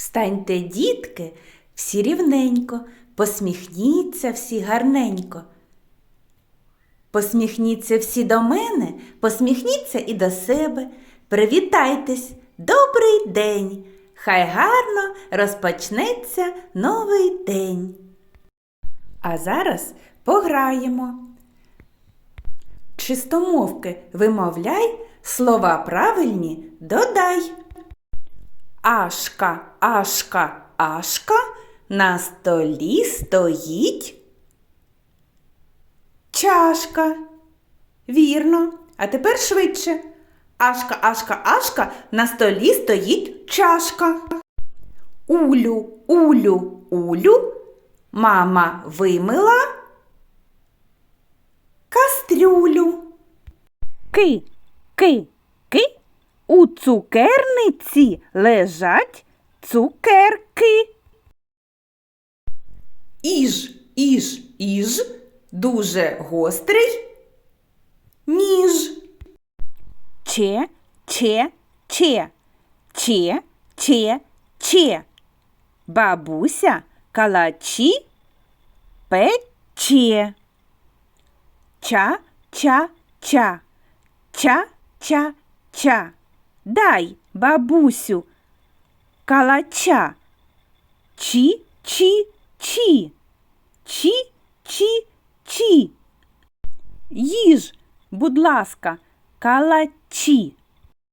Встаньте, дітки, всі рівненько, посміхніться всі гарненько. Посміхніться всі до мене, посміхніться і до себе. Привітайтесь, добрий день! Хай гарно розпочнеться новий день. А зараз пограємо. Чистомовки вимовляй, слова правильні додай. Ашка, ашка, ашка, на столі стоїть. Чашка. Вірно. А тепер швидше. Ашка, ашка, ашка, на столі стоїть чашка. Улю, улю, улю. Мама вимила кастрюлю. Ки, ки, ки. У цукерниці лежать цукерки. Іж, іж, іж, дуже гострий ніж. Че, че, че. Че, че, че. Бабуся калачі пече. Ча, ча, ча. Ча, ча, ча. Дай, бабусю, калача. Чі, чі. Їж, будь ласка, калачі.